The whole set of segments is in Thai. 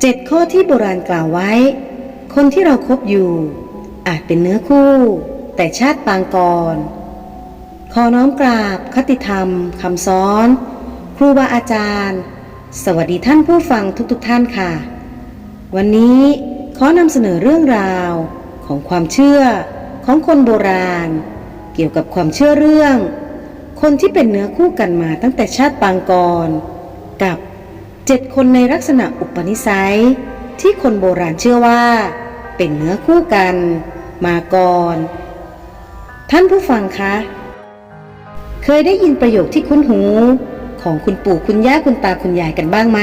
เจ็ดข้อที่โบราณกล่าวไว้ คนที่เราครบอยู่ อาจเป็นเนื้อคู่ แต่ชาติปางก่อน ขอน้อมกราบคติธรรมคำสอน ครูบาอาจารย์ สวัสดีท่านผู้ฟังทุกๆทท่านค่ะ วันนี้ขอนำเสนอเรื่องราวของความเชื่อของคนโบราณ เกี่ยวกับความเชื่อเรื่อง คนที่เป็นเนื้อคู่กันมาตั้งแต่ชาติปางก่อนกับ เจ็ดคนในลักษณะอุปนิสัย ที่คนโบราณเชื่อว่า เป็นเนื้อคู่กัน มาก่อน ท่านผู้ฟังคะ เคยได้ยินประโยคที่คุ้นหู ของคุณปู่คุณย่าคุณตาคุณยายกันบ้างไหม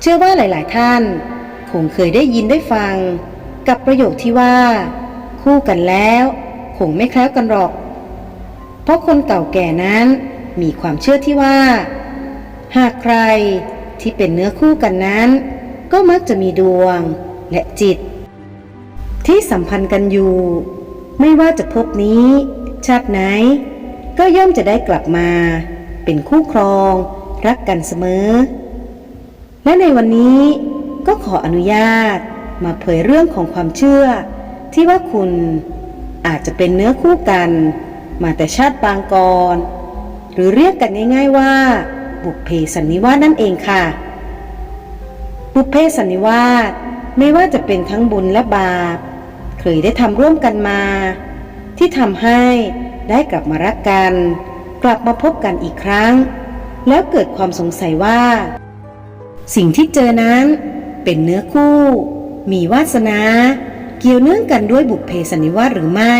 เชื่อว่าหลาย ๆ ท่าน คงเคยได้ยินได้ฟัง กับประโยคที่ว่า คู่กันแล้วคงไม่แคล้วกันหรอก เพราะคนเก่าแก่นั้นมีความเชื่อที่ว่า หากใครที่เป็นเนื้อคู่กันนั้น ก็มักจะมีดวงและจิต ที่สัมพันธ์กันอยู่ ไม่ว่าจะพบนี้ ชาติไหน ก็ย่อมจะได้กลับมา เป็นคู่ครองรักกันเสมอ และในวันนี้ก็ขออนุญาตมาเผยเรื่องของความเชื่อ ที่ว่าคุณอาจจะเป็นเนื้อคู่กัน มาแต่ชาติปางก่อน หรือเรียกกันง่ายๆว่า บุพเพสันนิวาสนั่นเองค่ะ บุพเพสันนิวาสไม่ว่าจะเป็นทั้งบุญและบาป เคยได้ทำร่วมกันมา ที่ทำให้ได้กลับมารักกัน กลับมาพบกันอีกครั้ง แล้วเกิดความสงสัยว่า สิ่งที่เจอนั้นเป็นเนื้อคู่ มีวาสนา เกี่ยวเนื่องกันด้วยบุพเพสันนิวาสหรือไม่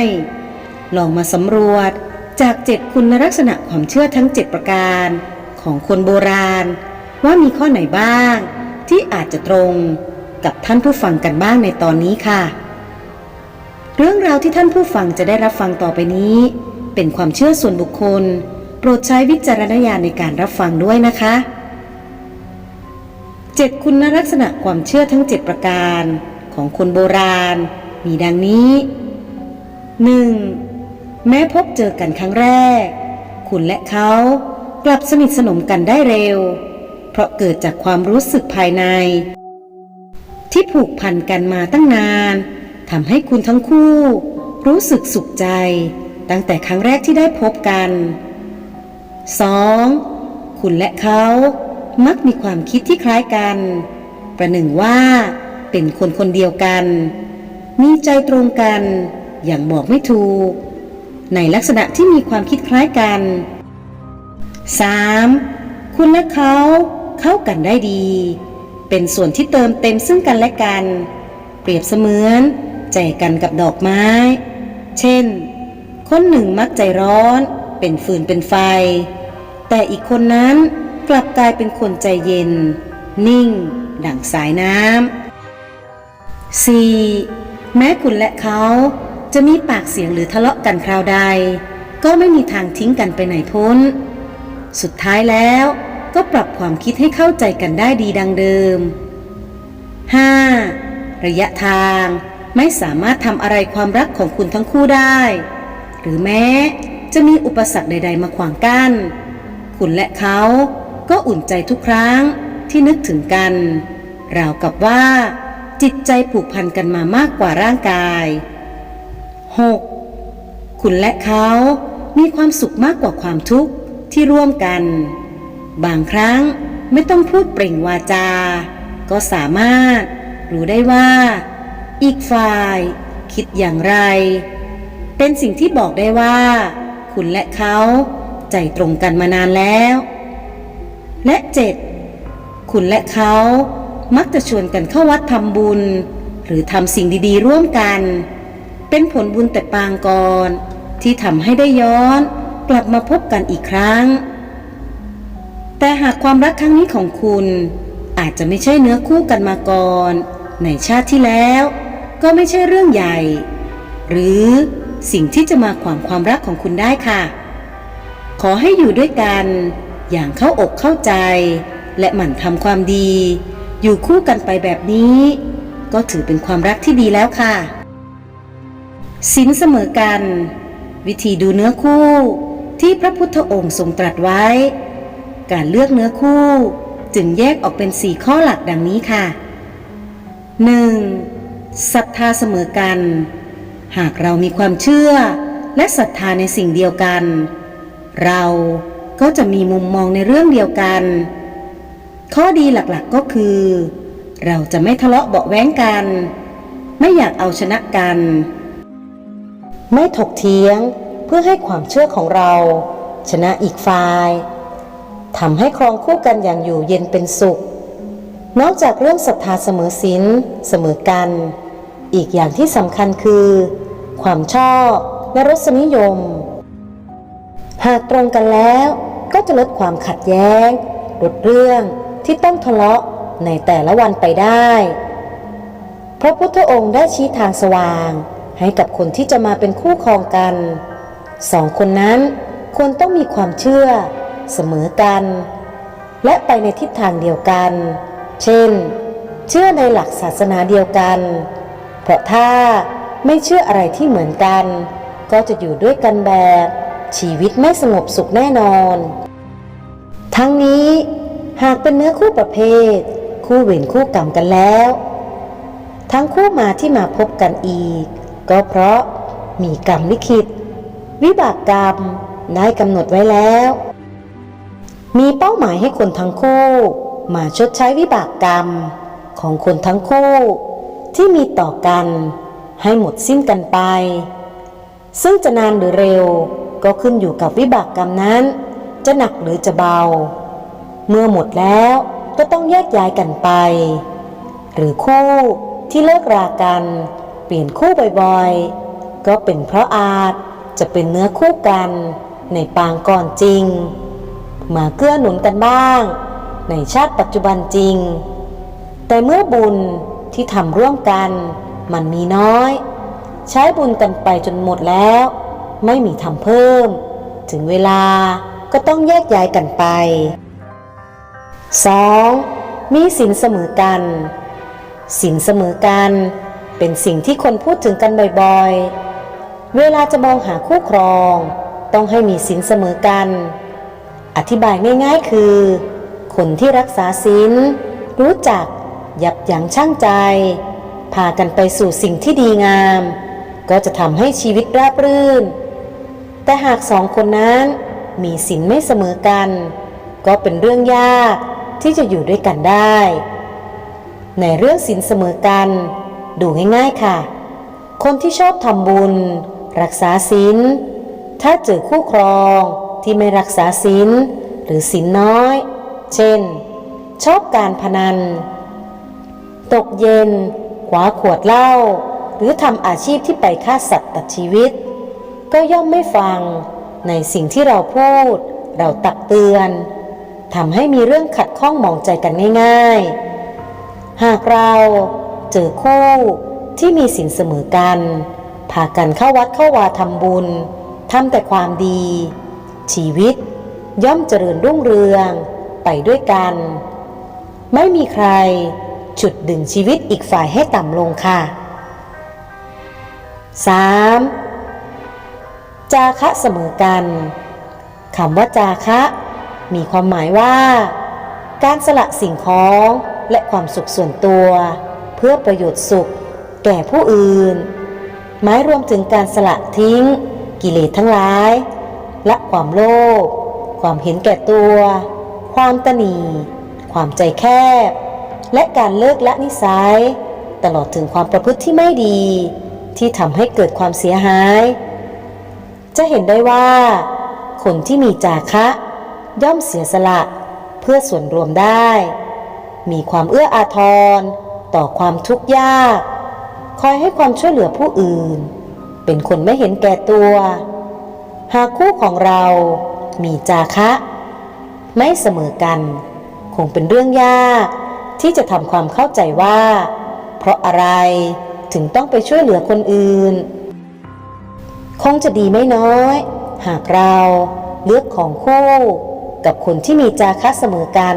ลองมาสำรวจจากเจ็ดคุณลักษณะความเชื่อทั้งเจ็ดประการ ของคนโบราณ ว่ามีข้อไหนบ้าง ที่อาจจะตรงกับท่านผู้ฟังกันบ้างในตอนนี้ค่ะ เรื่องราวที่ท่านผู้ฟังจะได้รับฟังต่อไปนี้ เป็นความเชื่อส่วนบุคคล โปรดใช้วิจารณญาณในการรับฟังด้วยนะคะเจ็ดคุณลักษณะความเชื่อทั้งเจ็ดประการของคนโบราณ มีดังนี้ 1. แม้พบเจอกันครั้งแรก คุณและเขา กลับสนิทสนมกันได้เร็ว เพราะเกิดจากความรู้สึกภายใน ที่ผูกพันกันมาตั้งนานทำให้คุณทั้งคู่ รู้สึกสุขใจ ตั้งแต่ครั้งแรกที่ได้พบกัน 2. คุณและเขามักมีความคิดที่คล้ายกัน ประหนึ่งว่าเป็นคนคนเดียวกัน มีใจตรงกัน อย่างบอกไม่ถูก ในลักษณะที่มีความคิดคล้ายกัน 3. คุณและเขาเข้ากันได้ดี เป็นส่วนที่เติมเต็มซึ่งกันและกัน เปรียบเสมือนใจกันกับดอกไม้ เช่น คนหนึ่งมักใจร้อน เป็นฟืนเป็นไฟ แต่อีกคนนั้นกลับกลายเป็นคนใจเย็น นิ่ง ดั่งสายน้ำ 4. แม้คุณและเขาจะมีปากเสียงหรือทะเลาะกันคราวใด ก็ไม่มีทางทิ้งกันไปไหนพ้น สุดท้ายแล้วก็ปรับความคิดให้เข้าใจกันได้ดีดังเดิม 5. ระยะทางไม่สามารถทำอะไรความรักของคุณทั้งคู่ได้ หรือแม้จะมีอุปสรรคใด ๆ มาขวางกั้น คุณและเขาก็อุ่นใจทุกครั้งที่นึกถึงกัน ราวกับว่า จิตใจผูกพันกันมามากกว่าร่างกาย 6. คุณและเขามีความสุขมากกว่าความทุกข์ ที่ร่วมกัน บางครั้งไม่ต้องพูดเปล่งวาจา ก็สามารถรู้ได้ว่า อีกฝ่าย คิดอย่างไร เป็นสิ่งที่บอกได้ว่า คุณและเขาใจตรงกันมานานแล้ว และเจ็ดคุณและเขามักจะชวนกันเข้าวัดทำบุญ หรือทำสิ่งดีๆ ร่วมกัน เป็นผลบุญแต่ปางก่อนที่ทำให้ได้ย้อน กลับมาพบกันอีกครั้ง แต่หากความรักครั้งนี้ของคุณอาจจะไม่ใช่เนื้อคู่กันมาก่อน ในชาติที่แล้ว ก็ไม่ใช่เรื่องใหญ่ หรือสิ่งที่จะมาขวางความรักของคุณได้ค่ะ ขอให้อยู่ด้วยกัน อย่างเข้าอกเข้าใจ และหมั่นทำความดี อยู่คู่กันไปแบบนี้ ก็ถือเป็นความรักที่ดีแล้วค่ะสินเสมอกัน วิธีดูเนื้อคู่ ที่พระพุทธองค์ทรงตรัสไว้ การเลือกเนื้อคู่จึงแยกออกเป็นสี่ข้อหลักดังนี้ค่ะ 1. ศรัทธาเสมอกัน หากเรามีความเชื่อและศรัทธาในสิ่งเดียวกัน เราก็จะมีมุมมองในเรื่องเดียวกัน ข้อดีหลักๆก็คือ เราจะไม่ทะเลาะเบาแว้งกัน ไม่อยากเอาชนะกัน ไม่ถกเถียง เพื่อให้ความเชื่อของเรา ชนะอีกฝ่ายทำให้ครองคู่กันอย่างอยู่เย็นเป็นสุข นอกจากเรื่องศรัทธาเสมอศีลเสมอกัน อีกอย่างที่สำคัญคือ ความชอบและรสนิยม หากตรงกันแล้วก็จะลดความขัดแย้งลดเรื่องที่ต้องทะเลาะในแต่ละวันไปได้ พระพุทธองค์ได้ชี้ทางสว่าง ให้กับคนที่จะมาเป็นคู่ครองกัน สองคนนั้นควรต้องมีความเชื่อเสมอกัน และไปในทิศทางเดียวกัน เช่น เชื่อในหลักศาสนาเดียวกัน เพราะถ้าไม่เชื่ออะไรที่เหมือนกัน ก็จะอยู่ด้วยกันแบบ ชีวิตไม่สงบสุขแน่นอน ทั้งนี้หากเป็นเนื้อคู่ประเภท คู่เวรคู่กรรมกันแล้ว ทั้งคู่มาที่มาพบกันอีก ก็เพราะมีกรรมลิขิต วิบากกรรมได้กำหนดไว้แล้ว มีเป้าหมายให้คนทั้งคู่ มาชดใช้วิบากกรรม ของคนทั้งคู่ ที่มีต่อกันให้หมดสิ้นกันไป ซึ่งจะนานหรือเร็วก็ขึ้นอยู่กับวิบากกรรมนั้น จะหนักหรือจะเบา เมื่อหมดแล้วก็ต้องแยกย้ายกันไป หรือคู่ที่เลิกรากัน เปลี่ยนคู่บ่อยๆ ก็เป็นเพราะอาจ จะเป็นเนื้อคู่กันในปางก่อนจริง มาเกื้อหนุนกันบ้าง ในชาติปัจจุบันจริง แต่เมื่อบุญที่ทำร่วมกัน มันมีน้อย ใช้บุญกันไปจนหมดแล้ว ไม่มีทำเพิ่ม ถึงเวลาก็ต้องแยกย้ายกันไป 2. มีสินเสมอกันสินเสมอกัน เป็นสิ่งที่คนพูดถึงกันบ่อยๆ เวลาจะมองหาคู่ครอง ต้องให้มีสินเสมอกัน อธิบายง่ายๆคือ คนที่รักษาศีลรู้จักยับยั้งชั่งใจ พากันไปสู่สิ่งที่ดีงาม ก็จะทำให้ชีวิตราบรื่น แต่หากสองคนนั้นมีศีลไม่เสมอกัน ก็เป็นเรื่องยากที่จะอยู่ด้วยกันได้ ในเรื่องศีลเสมอกัน ดูง่ายๆค่ะ คนที่ชอบทำบุญ รักษาศีล ถ้าเจอคู่ครองที่ไม่รักษาศีลหรือศีลน้อย เช่น ชอบการพนัน ตกเย็นคว้าขวดเหล้าหรือทำอาชีพที่ไปฆ่าสัตว์ตัดชีวิต ก็ย่อมไม่ฟังในสิ่งที่เราพูด เราตักเตือนทำให้มีเรื่องขัดข้องมองใจกันง่ายๆ หากเราเจอคู่ที่มีสินเสมอกัน พากันเข้าวัดเข้าวาทำบุญทำแต่ความดี ชีวิตย่อมเจริญรุ่งเรืองไปด้วยกัน ไม่มีใครฉุดดึงชีวิตอีกฝ่ายให้ต่ำลงค่ะ 3. จาคะเสมอกันคำว่าจาคะ มีความหมายว่า การสละสิ่งของและความสุขส่วนตัว เพื่อประโยชน์สุข แก่ผู้อื่น หมายรวมถึงการสละทิ้ง กิเลสทั้งหลายและความโลภความเห็นแก่ตัว ความตนีความใจแคบ และการเลิกละนิสัย ตลอดถึงความประพฤติที่ไม่ดี ที่ทำให้เกิดความเสียหาย จะเห็นได้ว่า คนที่มีจาคะ ย่อมเสียสละเพื่อส่วนรวมได้ มีความเอื้ออาทร ต่อความทุกข์ยาก คอยให้ความช่วยเหลือผู้อื่น เป็นคนไม่เห็นแก่ตัว หากคู่ของเรามีจาคะ ไม่เสมอกัน คงเป็นเรื่องยาก ที่จะทำความเข้าใจว่า เพราะอะไรถึงต้องไปช่วยเหลือคนอื่น คงจะดีไม่น้อย หากเราเลือกของคู่กับคนที่มีจาคะเสมอกัน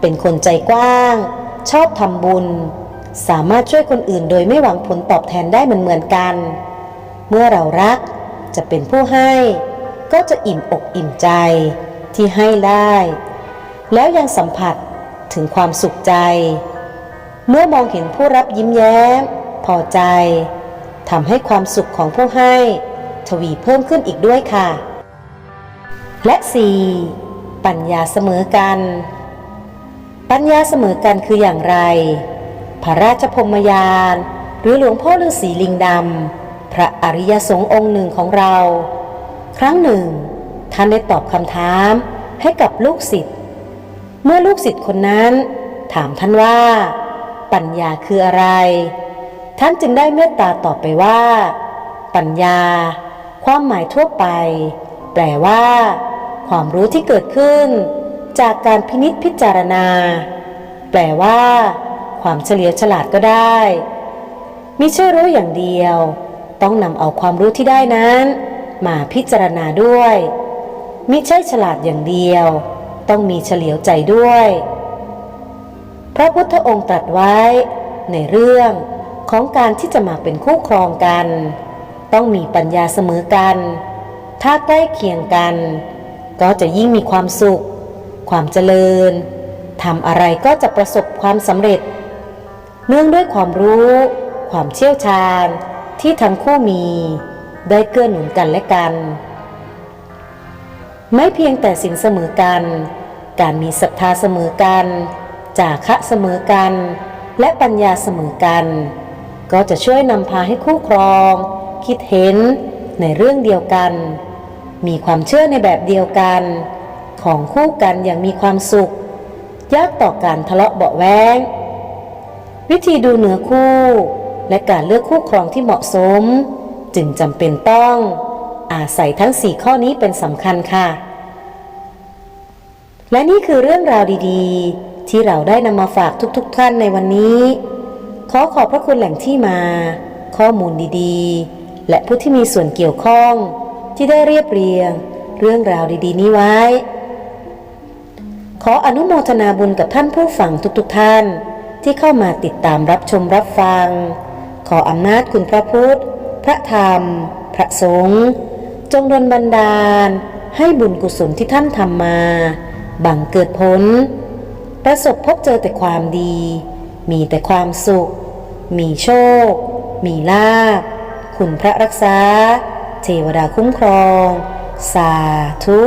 เป็นคนใจกว้าง ชอบทำบุญ สามารถช่วยคนอื่นโดยไม่หวังผลตอบแทนได้เหมือนเหมือนกัน เมื่อเรารักจะเป็นผู้ให้ ก็จะอิ่มอกอิ่มใจที่ให้ได้ แล้วยังสัมผัสถึงความสุขใจ เมื่อมองเห็นผู้รับยิ้มแย้ม พอใจทำให้ความสุขของผู้ให้ทวีเพิ่มขึ้นอีกด้วยค่ะ และ 4. ปัญญาเสมอกัน ปัญญาเสมอกันคืออย่างไร พระราชพรมยาน หรือหลวงพ่อฤาษีลิงดำ พระอริยสงฆ์องค์หนึ่งของเรา ครั้งหนึ่ง ท่านได้ตอบคำถามให้กับลูกศิษย์ เมื่อลูกศิษย์คนนั้น ถามท่านว่า ปัญญาคืออะไร ท่านจึงได้เมตตาตอบไปว่า ปัญญา ความหมายทั่วไป แปลว่า ความรู้ที่เกิดขึ้น จากการพินิษพิจารณา แปลว่า ความเฉลียวฉลาดก็ได้มิใช่รู้อย่างเดียว ต้องนำเอาความรู้ที่ได้นั้น มาพิจารณาด้วยมิใช่ฉลาดอย่างเดียว ต้องมีเฉลียวใจด้วย พระพุทธองค์ตรัสไว้ในเรื่องของการที่จะมาเป็นคู่ครองกัน ต้องมีปัญญาเสมอกัน ถ้าใกล้เคียงกัน ก็จะยิ่งมีความสุข ความเจริญทำอะไรก็จะประสบความสำเร็จ เนื่องด้วยความรู้ ความเชี่ยวชาญ ที่ทั้งคู่มี ได้เกื้อหนุนกันและกัน ไม่เพียงแต่สินเสมอกัน การมีศรัทธาเสมอกันจาคะเสมอกัน และปัญญาเสมอกัน ก็จะช่วยนำพาให้คู่ครอง คิดเห็นในเรื่องเดียวกัน มีความเชื่อในแบบเดียวกัน ของคู่กันอย่างมีความสุข ยากต่อการทะเลาะเบาแว้ง วิธีดูเนื้อคู่ และการเลือกคู่ครองที่เหมาะสม จึงจำเป็นต้อง อาศัยทั้งสี่ข้อนี้เป็นสำคัญค่ะ และนี่คือเรื่องราวดีๆ ที่เราได้นำมาฝากทุกๆทท่านในวันนี้ ขอขอบพระคุณแหล่งที่มา ข้อมูลดีๆ และผู้ที่มีส่วนเกี่ยวข้อง ที่ได้เรียบเรียง เรื่องราวดีๆ นี้ไว้ ขออนุโมทนาบุญกับท่านผู้ฟังทุกๆทท่าน ที่เข้ามาติดตามรับชมรับฟัง ขออำนาจคุณพระพุทธ พระธรรม พระสงฆ์จงดลบันดาล ให้บุญกุศลที่ท่านทำมา บังเกิดผล ประสบพบเจอแต่ความดี มีแต่ความสุข มีโชค มีลาภคุณพระรักษา เทวดาคุ้มครอง สาธุ